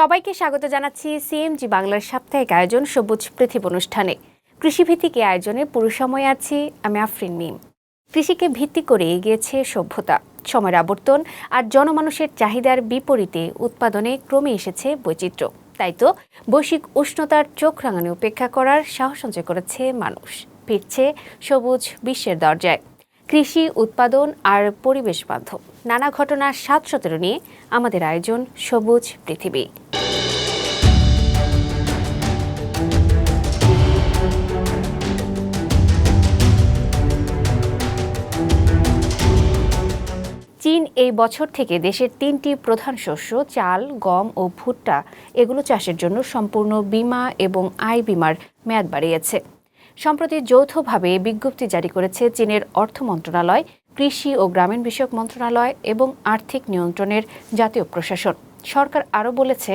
সবাইকে স্বাগত জানাচ্ছি সিএমজি বাংলার সাপ্তাহিক আয়োজন সবুজ পৃথিবী অনুষ্ঠানে। কৃষিভিত্তিক এই আয়োজনে পুরো সময় আছি, আমি আফরিন মিম। কৃষিকে ভিত্তি করে এগিয়েছে সভ্যতা। সময়ের আবর্তন আর জনমানুষের চাহিদার বিপরীতে উৎপাদনে ক্রমে এসেছে বৈচিত্র্য। তাই তো, বৈশ্বিক উষ্ণতার চোখ রাঙানি উপেক্ষা করার সাহস সঞ্চয় করেছে মানুষ। ফিরছে সবুজ বিশ্বের দরজায়। কৃষি, উৎপাদন আর পরিবেশ বান্ধব। নানা ঘটনার সাত সতেরো নিয়ে আমাদের আয়োজন সবুজ পৃথিবী। চীন এই বছর থেকে দেশের তিনটি প্রধান শস্য, চাল, গম ও ভুট্টা, এগুলো চাষের জন্য সম্পূর্ণ বীমা এবং আয় বিমার মেয়াদ বাড়িয়েছে। সম্প্রতি যৌথভাবে বিজ্ঞপ্তি জারি করেছে চীনের অর্থ মন্ত্রণালয়, কৃষি ও গ্রামীণ বিষয়ক মন্ত্রণালয় এবং আর্থিক নিয়ন্ত্রণের জাতীয় প্রশাসন। সরকার আরও বলেছে,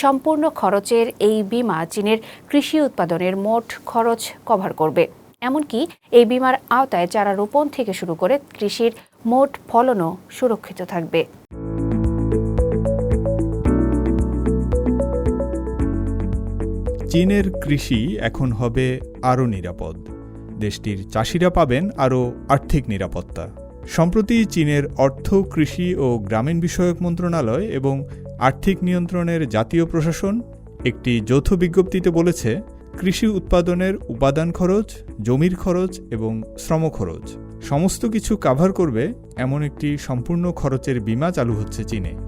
সম্পূর্ণ খরচের এই বীমা চীনের কৃষি উৎপাদনের মোট খরচ কভার করবে। এমনকি এই বিমার আওতায় চারা রোপণ থেকে শুরু করে কৃষির মোট ফলনও সুরক্ষিত থাকবে। চীনের কৃষি এখন হবে আরও নিরাপদ। দেশটির চাষিরা পাবেন আরও আর্থিক নিরাপত্তা। সম্প্রতি চীনের অর্থ, কৃষি ও গ্রামীণ বিষয়ক মন্ত্রণালয় এবং আর্থিক নিয়ন্ত্রণের জাতীয় প্রশাসন একটি যৌথ বিজ্ঞপ্তিতে বলেছে, কৃষি উৎপাদনের উপাদান খরচ, জমির খরচ এবং শ্রম খরচ সমস্ত কিছু কাভার করবে এমন একটি সম্পূর্ণ খরচের বীমা চালু হচ্ছে চীনে।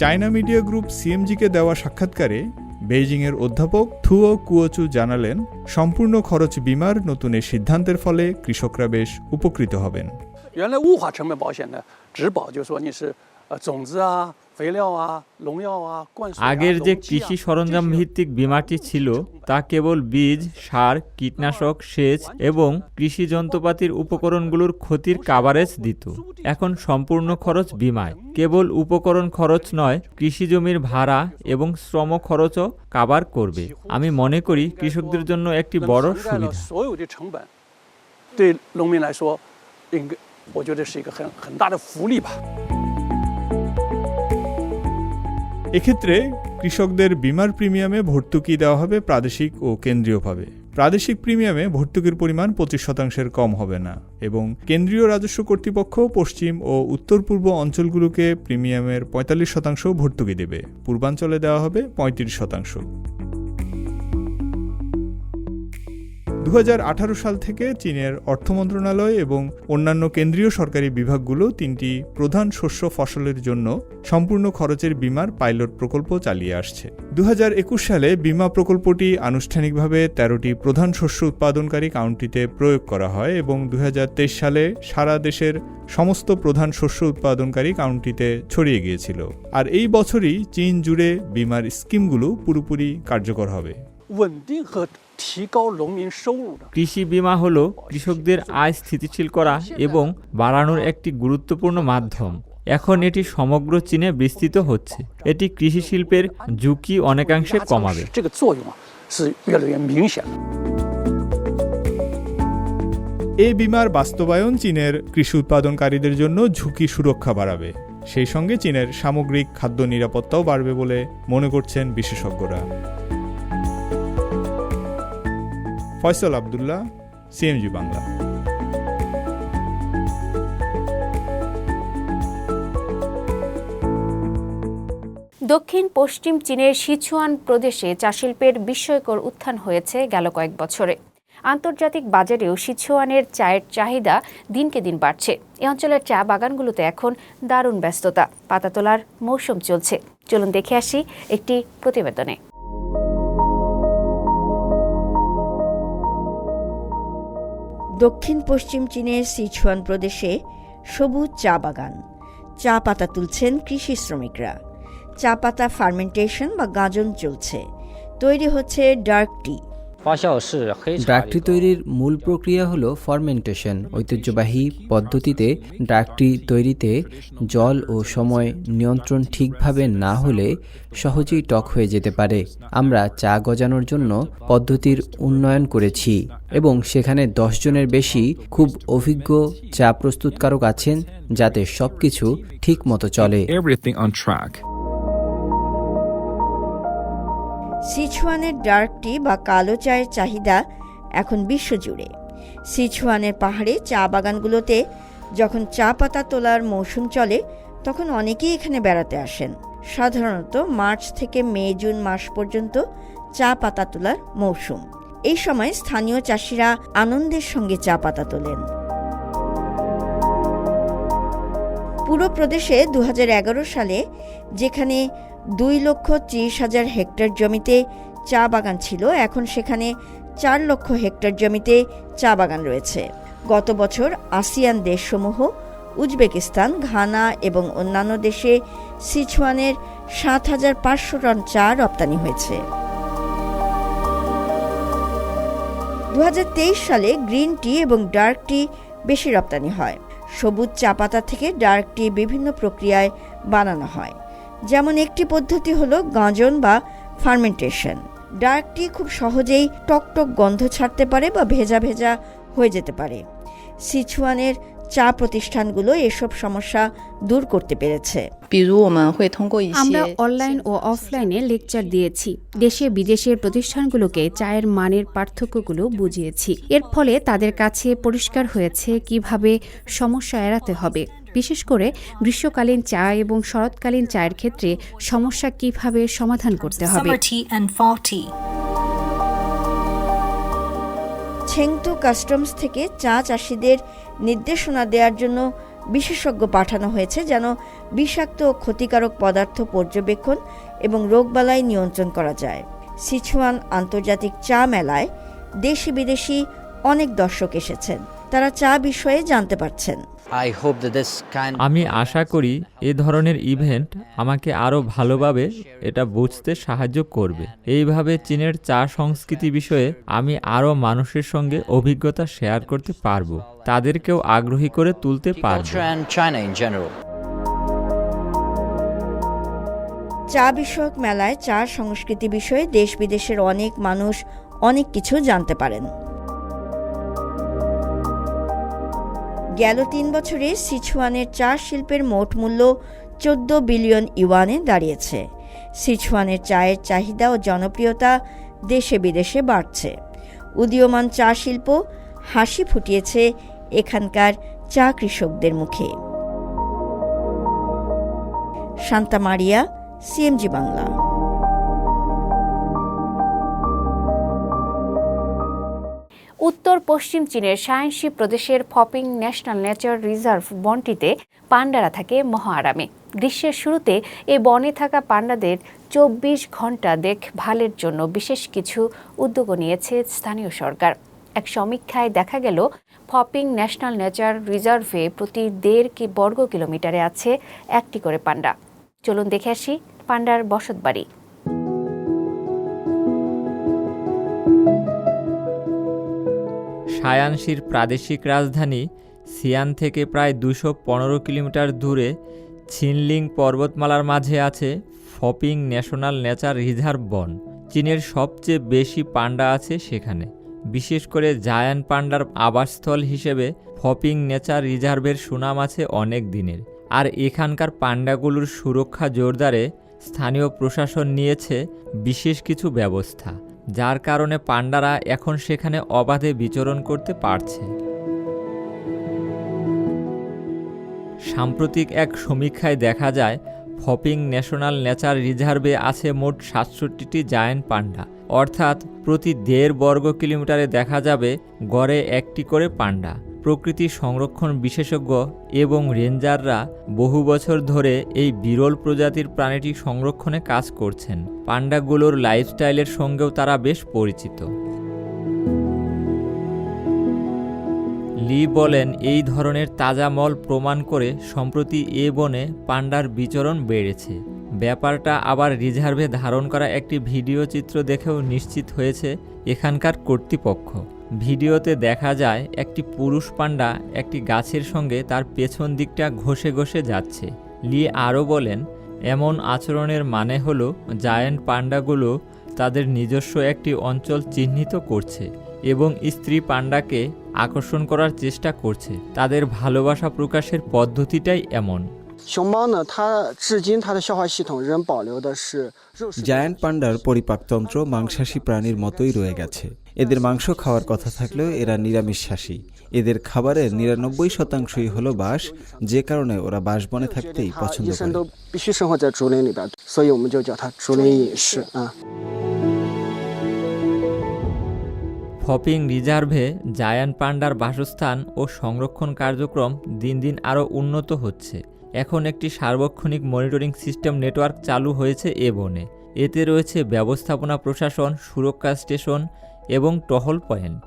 চায়না মিডিয়া গ্রুপ সিএমজিকে দেওয়া সাক্ষাৎকারে বেইজিংয়ের অধ্যাপক থুও কুয়োচু জানালেন সম্পূর্ণ খরচ বিমার নতুন এই সিদ্ধান্তের ফলে কৃষকরা বেশ উপকৃত হবেন 原来物化成本保险呢，只保就是说你是呃种子啊、 আগের যে কৃষি সরঞ্জাম ভিত্তিক বিমাটি ছিল তা কেবল বীজ সার কীটনাশক সেচ এবং কৃষি যন্ত্রপাতির উপকরণগুলোর ক্ষতির কাভারেজ দিত। এখন সম্পূর্ণ খরচ বিমায়। কেবল উপকরণ খরচ নয় কৃষি জমির ভাড়া এবং শ্রম খরচও কাবার করবে। আমি মনে করি কৃষকদের জন্য একটি বড় সুবিধা। এক্ষেত্রে কৃষকদের বিমার প্রিমিয়ামে ভর্তুকি দেওয়া হবে প্রাদেশিক ও কেন্দ্রীয়ভাবে। প্রাদেশিক প্রিমিয়ামে ভর্তুকির পরিমাণ পঁচিশ শতাংশের কম হবে না এবং কেন্দ্রীয় রাজস্ব কর্তৃপক্ষ পশ্চিম ও উত্তর পূর্ব অঞ্চলগুলোকে প্রিমিয়ামের পঁয়তাল্লিশ শতাংশ ভর্তুকি দেবে। পূর্বাঞ্চলে দেওয়া হবে পঁয়ত্রিশ শতাংশ। দু হাজার আঠারো সাল থেকে চীনের অর্থ মন্ত্রণালয় এবং অন্যান্য কেন্দ্রীয় সরকারি বিভাগগুলো তিনটি প্রধান শস্য ফসলের জন্য সম্পূর্ণ খরচের বিমার পাইলট প্রকল্প চালিয়ে আসছে। দু হাজার একুশ সালে বিমা প্রকল্পটি আনুষ্ঠানিকভাবে তেরোটি প্রধান শস্য উৎপাদনকারী কাউন্টিতে প্রয়োগ করা হয় এবং দু হাজার তেইশ সালে সারা দেশের সমস্ত প্রধান শস্য উৎপাদনকারী কাউন্টিতে ছড়িয়ে গিয়েছিল। আর এই বছরই চীন জুড়ে বিমার স্কিমগুলো পুরোপুরি কার্যকর হবে। কৃষি বিমা হল কৃষকদের আয় স্থিতিশীল করা এবং বাড়ানোর একটি গুরুত্বপূর্ণ মাধ্যম। এখন এটি সমগ্র চীনে বিস্তৃত হচ্ছে। এটি কৃষি শিল্পের ঝুঁকি অনেকাংশে কমাবে। এই বিমার বাস্তবায়ন চীনের কৃষি উৎপাদনকারীদের জন্য ঝুঁকি সুরক্ষা বাড়াবে। সেই সঙ্গে চীনের সামগ্রিক খাদ্য নিরাপত্তাও বাড়বে বলে মনে করছেন বিশেষজ্ঞরা। ফয়সল আবদুল্লাহ, সিএমজি বাংলা। দক্ষিণ পশ্চিম চীনের সিচুয়ান প্রদেশে চা শিল্পের বিস্ময়কর উত্থান হয়েছে গেল কয়েক বছরে। আন্তর্জাতিক বাজারেও সিচুয়ানের চায়ের চাহিদা দিনকে দিন বাড়ছে। এ অঞ্চলের চা বাগানগুলোতে এখন দারুণ ব্যস্ততা। পাতা তোলার মৌসুম চলছে। চলুন দেখে আসি একটি প্রতিবেদনে। দক্ষিণ পশ্চিম চীনের সিচুয়ান প্রদেশে সবুজ চা বাগান। চা পাতা তুলছেন কৃষি শ্রমিকরা। চা পাতা ফার্মেন্টেশন বা গাজন চলছে। তৈরি হচ্ছে ডার্ক টি। ড্রাগটি তৈরির মূল প্রক্রিয়া হলো ফরমেন্টেশন ঐতিহ্যবাহী পদ্ধতিতে ড্রাগটি তৈরিতে জল ও সময় নিয়ন্ত্রণ ঠিকভাবে না হলে সহজেই টক হয়ে যেতে পারে। আমরা চা গজানোর জন্য পদ্ধতির উন্নয়ন করেছি এবং সেখানে দশ জনের বেশি খুব অভিজ্ঞ চা প্রস্তুতকারক আছেন যাতে সবকিছু ঠিক মতো চলে সিচুয়ানের ডার্ক টি বা কালো চায়ের চাহিদা এখন বিশ্বজুড়ে। সিচুয়ানের পাহাড়ে চা বাগানগুলোতে যখন চা পাতা তোলার মৌসুম চলে, তখন অনেকেই এখানে বেড়াতে আসেন। সাধারণত মার্চ থেকে মে, জুন মাস পর্যন্ত চা পাতা তোলার মৌসুম। এই সময় স্থানীয় চাষিরা আনন্দের সঙ্গে চা পাতা তোলেন। পুরো প্রদেশে দু হাজার এগারো সালে যেখানে দুই লক্ষ ত্রিশ হাজার হেক্টর জমিতে চা বাগান ছিল। এখন সেখানে চার লক্ষ হেক্টর জমিতে চা বাগান রয়েছে। গত বছর আসিয়ান দেশসমূহ, উজবেকিস্তান, ঘানা এবং অন্যান্য দেশে সিচুয়ানের সাত হাজার পাঁচশো টন চা রপ্তানি হয়েছে। দু হাজার তেইশ সালে গ্রিন টি এবং ডার্ক টি বেশি রপ্তানি হয়। সবুজ চা পাতা থেকে ডার্ক টি বিভিন্ন প্রক্রিয়ায় বানানো হয়। যেমন একটি পদ্ধতি হলো গাঁজন বা ফার্মেন্টেশন। ডার্কটি খুব সহজেই টকটক গন্ধ ছাড়তে পারে বা ভেজা ভেজা হয়ে যেতে পারে। সিচুয়ানের চা প্রতিষ্ঠানগুলো এসব সমস্যা দূর করতে পেরেছে। আমরা অনলাইন ও অফলাইনে লেকচার দিয়েছি। দেশে বিদেশের প্রতিষ্ঠানগুলোকে চায়ের মানের পার্থক্যগুলো বুঝিয়েছি। এর ফলে তাদের কাছে পরিষ্কার হয়েছে কীভাবে সমস্যা এড়াতে হবে। বিশেষ করে গ্রীষ্মকালীন চা এবং শরৎকালীন চায়ের ক্ষেত্রে সমস্যা কীভাবে সমাধান করতে হবে. ছেংতু কাস্টমস থেকে চা চাষিদের নির্দেশনা দেওয়ার জন্য বিশেষজ্ঞ পাঠানো হয়েছে যেন বিষাক্ত ও ক্ষতিকারক পদার্থ পর্যবেক্ষণ এবং রোগবালাই নিয়ন্ত্রণ করা যায়। সিচুয়ান আন্তর্জাতিক চা মেলায় দেশি বিদেশি অনেক দর্শক এসেছেন। তারা চা বিষয়ে জানতে পারছেন। I hope that this আমি আশা করি এ ধরনের ইভেন্ট আমাকে আরও ভালোভাবে এটা বুঝতে সাহায্য করবে। এইভাবে চীনের চা সংস্কৃতি বিষয়ে আমি আরও মানুষের সঙ্গে অভিজ্ঞতা শেয়ার করতে পারব। তাদেরকেও আগ্রহী করে তুলতে পারব। চা বিষয়ক মেলায় চা সংস্কৃতি বিষয়ে দেশ বিদেশের অনেক মানুষ অনেক কিছু জানতে পারেন। গেল তিন বছরে সিচুয়ানের চা শিল্পের মোট মূল্য চোদ্দ বিলিয়ন ইউয়ানে দাঁড়িয়েছে। সিচুয়ানের চায়ের চাহিদা ও জনপ্রিয়তা দেশে বিদেশে বাড়ছে। উদীয়মান চা শিল্প হাসি ফুটিয়েছে এখানকার চা কৃষকদের মুখে। Shanta Maria, CMG Bangla. পশ্চিম চীনের শায়ানশি প্রদেশের ফপিং ন্যাশনাল নেচার রিজার্ভ বনটিতে পান্ডারা থাকে মহা আরামে গ্রীষ্মের শুরুতে এ বনে থাকা পান্ডাদের চব্বিশ ঘণ্টা দেখভালের জন্য বিশেষ কিছু উদ্যোগও নিয়েছে স্থানীয় সরকার। এক সমীক্ষায় দেখা গেল, ফপিং ন্যাশনাল নেচার রিজার্ভে প্রতি দেড় কি বর্গ কিলোমিটারে আছে একটি করে পান্ডা। চলুন দেখে আসি পান্ডার বসতবাড়ি। সায়ানশির প্রাদেশিক রাজধানী সিয়ান থেকে প্রায় দুশো পনেরো কিলোমিটার দূরে ছিনলিং পর্বতমালার মাঝে আছে ফপিং ন্যাশনাল নেচার রিজার্ভ বন। চীনের সবচেয়ে বেশি পান্ডা আছে সেখানে। বিশেষ করে জায়ান্ট পান্ডার আবাসস্থল হিসেবে ফপিং নেচার রিজার্ভের সুনাম আছে অনেক দিনের। আর এখানকার পান্ডাগুলোর সুরক্ষা জোরদারে স্থানীয় প্রশাসন নিয়েছে বিশেষ কিছু ব্যবস্থা। যার কারণে পান্ডারা এখন সেখানে অবাধে বিচরণ করতে পারছে। সাম্প্রতিক এক সমীক্ষায় দেখা যায়, ফপিং ন্যাশনাল নেচার রিজার্ভে আছে মোট সাতষট্টিটি জায়েন্ট পান্ডা অর্থাৎ প্রতি দেড় বর্গ কিলোমিটারে দেখা যাবে গড়ে একটি করে পান্ডা প্রকৃতি সংরক্ষণ বিশেষজ্ঞ এবং রেঞ্জাররা বহু বছর ধরে এই বিরল প্রজাতির প্রাণীটি সংরক্ষণে কাজ করছেন। পান্ডাগুলোর লাইফস্টাইলের সঙ্গেও তারা বেশ পরিচিত। লি বলেন, এই ধরনের তাজা মল প্রমাণ করে সম্প্রতি এ বনে পান্ডার বিচরণ বেড়েছে। ব্যাপারটা আবার রিজার্ভে ধারণ করা একটি ভিডিও চিত্র দেখেও নিশ্চিত হয়েছে এখানকার কর্তৃপক্ষ। ভিডিওতে দেখা যায় একটি পুরুষ পান্ডা একটি গাছের সঙ্গে তার পেছন দিকটা ঘষে ঘষে যাচ্ছে। লি আরও বলেন এমন আচরণের মানে হলো জায়ান্ট পান্ডাগুলো তাদের নিজস্ব একটি অঞ্চল চিহ্নিত করছে এবং স্ত্রী পান্ডাকে আকর্ষণ করার চেষ্টা করছে। তাদের ভালোবাসা প্রকাশের পদ্ধতিটাই এমন। জায়ান্ট পান্ডার পরিপাকতন্ত্র মাংসাশী প্রাণীর মতোই রয়ে গেছে। এদের মাংস খাওয়ার কথা থাকলেও এরা নিরামিষাসী এদের খাবারের নিরানব্বই শতাংশই হলো বাঁশ যে কারণে ওরা বাঁশ বনে থাকতেই পছন্দ করে। ফপিং রিজার্ভে জায়ান পান্ডার বাসস্থান ও সংরক্ষণ কার্যক্রম দিন দিন আরও উন্নত হচ্ছে। এখন একটি সার্বক্ষণিক মনিটরিং সিস্টেম নেটওয়ার্ক চালু হয়েছে এ বনে। এতে রয়েছে ব্যবস্থাপনা প্রশাসন সুরক্ষা স্টেশন এবং টহল পয়েন্ট।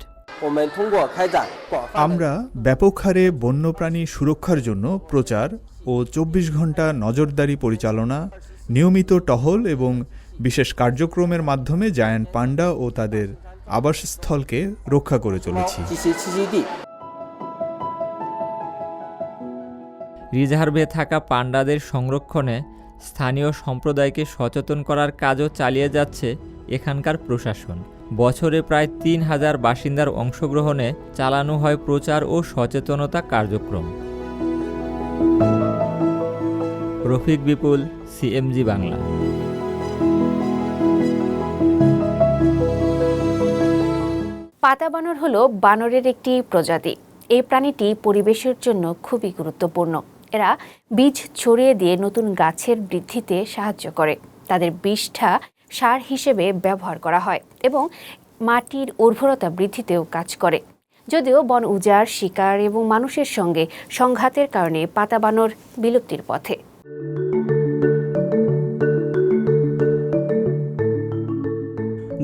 আমরা ব্যাপক হারে বন্যপ্রাণী সুরক্ষার জন্য প্রচার ও চব্বিশ ঘণ্টা নজরদারি পরিচালনা নিয়মিত টহল এবং বিশেষ কার্যক্রমের মাধ্যমে জায়ান্ট পান্ডা ও তাদের আবাসস্থলকে রক্ষা করে চলেছি। রিজার্ভে থাকা পান্ডাদের সংরক্ষণে স্থানীয় সম্প্রদায়কে সচেতন করার কাজও চালিয়ে যাচ্ছে এখানকার প্রশাসন। বছরে প্রায় তিন হাজার বাসিন্দার অংশগ্রহণে চালানো হয় প্রচার ও সচেতনতা কার্যক্রম। রফিক বিপুল, সিএমজি বাংলা। পাতা বানর হলো বানরের একটি প্রজাতি। এই প্রাণীটি পরিবেশের জন্য খুবই গুরুত্বপূর্ণ। এরা বীজ ছড়িয়ে দিয়ে নতুন গাছের বৃদ্ধিতে সাহায্য করে। তাদের বিষটা সার হিসেবে ব্যবহার করা হয় এবং মাটির উর্বরতা বৃদ্ধিতেও কাজ করে। যদিও বন উজাড়, শিকার এবং মানুষের সঙ্গে সংঘাতের কারণে পাতা বানর বিলুপ্তির পথে।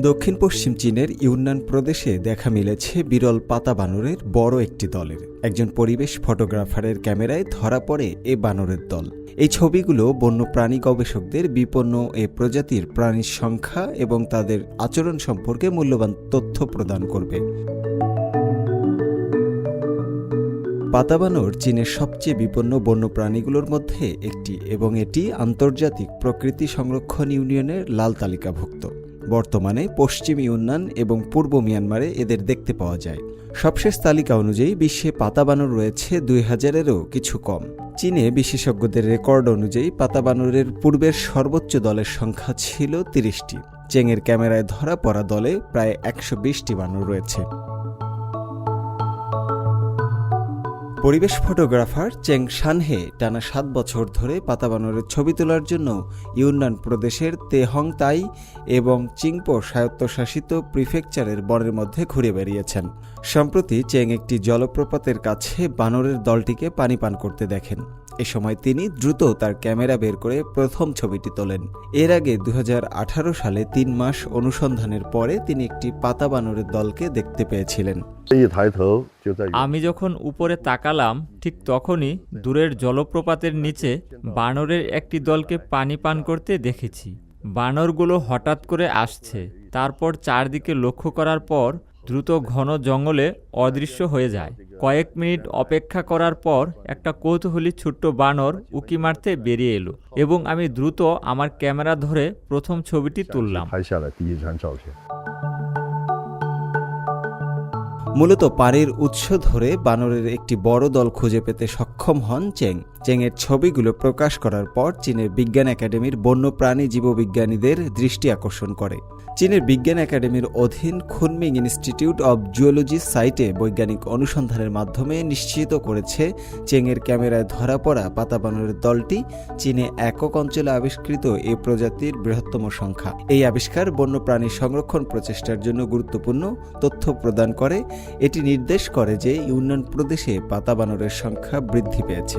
দক্ষিণ পশ্চিম চীনের ইউনান প্রদেশে দেখা মিলেছে বিরল পাতা বানরের বড় একটি দলের। একজন পরিবেশ ফটোগ্রাফারের ক্যামেরায় ধরা পড়ে এ বানরের দল। এই ছবিগুলো বন্যপ্রাণী গবেষকদের বিপন্ন এ প্রজাতির প্রাণীর সংখ্যা এবং তাদের আচরণ সম্পর্কে মূল্যবান তথ্য প্রদান করবে। পাতাবানর চীনের সবচেয়ে বিপন্ন বন্যপ্রাণীগুলোর মধ্যে একটি এবং এটি আন্তর্জাতিক প্রকৃতি সংরক্ষণ ইউনিয়নের লাল তালিকাভুক্ত। বর্তমানে পশ্চিম উন্নয়ন এবং পূর্ব মিয়ানমারে এদের দেখতে পাওয়া যায়। সবশেষ তালিকা অনুযায়ী বিশ্বে পাতাবানর রয়েছে দুই হাজারেরও কিছু কম। চীনে বিশেষজ্ঞদের রেকর্ড অনুযায়ী পাতাবানরের পূর্বের সর্বোচ্চ দলের সংখ্যা ছিল তিরিশটি। চেংয়ের ক্যামেরায় ধরা পড়া দলে প্রায় একশো বিশটি বানর রয়েছে। পরিবেশ ফটোগ্রাফার চেং শানহে টানা সাত বছর ধরে পাতাবানরের ছবি তোলার জন্য ইউনান প্রদেশের তেহং তাই এবং চিংপো স্বায়ত্তশাসিত প্রিফেকচারের বনের মধ্যে ঘুরে বেরিয়েছেন সম্প্রতি চেং একটি জলপ্রপাতের কাছে বানরের দলটিকে পানি পান করতে দেখেন। এ সময় তিনি দ্রুত তার ক্যামেরা বের করে প্রথম ছবিটি তোলেন। এর আগে দু হাজার আঠারো সালে তিন মাস অনুসন্ধানের পরে তিনি একটি পাতা বানরের দলকে দেখতে পেয়েছিলেন। আমি যখন উপরে তাকালাম, ঠিক তখনই দূরের জলপ্রপাতের নিচে বানরের একটি দলকে পানি পান করতে দেখেছি। বানরগুলো হঠাৎ করে আসছে, তারপর চারদিকে লক্ষ্য করার পর দ্রুত ঘন জঙ্গলে অদৃশ্য হয়ে যায়। কয়েক মিনিট অপেক্ষা করার পর একটা কৌতূহলী ছোট্ট বানর উকি মারতে বেরিয়ে এলো এবং আমি দ্রুত আমার ক্যামেরা ধরে প্রথম ছবিটি তুললাম। মূলত পাড়ের উৎস ধরে বানরের একটি বড় দল খুঁজে পেতে সক্ষম হন চেং। চেংয়ের ছবিগুলো প্রকাশ করার পর চীনের বিজ্ঞান একাডেমির বন্যপ্রাণী জীববিজ্ঞানীদের দৃষ্টি আকর্ষণ করে। চীনের বিজ্ঞান একাডেমির অধীন খুনমিং ইনস্টিটিউট অব জিওলজি সাইটে বৈজ্ঞানিক অনুসন্ধানের মাধ্যমে নিশ্চিত করেছে চেংয়ের ক্যামেরায় ধরা পড়া পাতাবানরের দলটি চীনে একক অঞ্চলে আবিষ্কৃত এ প্রজাতির বৃহত্তম সংখ্যা। এই আবিষ্কার বন্যপ্রাণী সংরক্ষণ প্রচেষ্টার জন্য গুরুত্বপূর্ণ তথ্য প্রদান করে। এটি নির্দেশ করে যে ইউনিয়ন প্রদেশে পাতাবানরের সংখ্যা বৃদ্ধি পেয়েছে।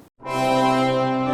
Música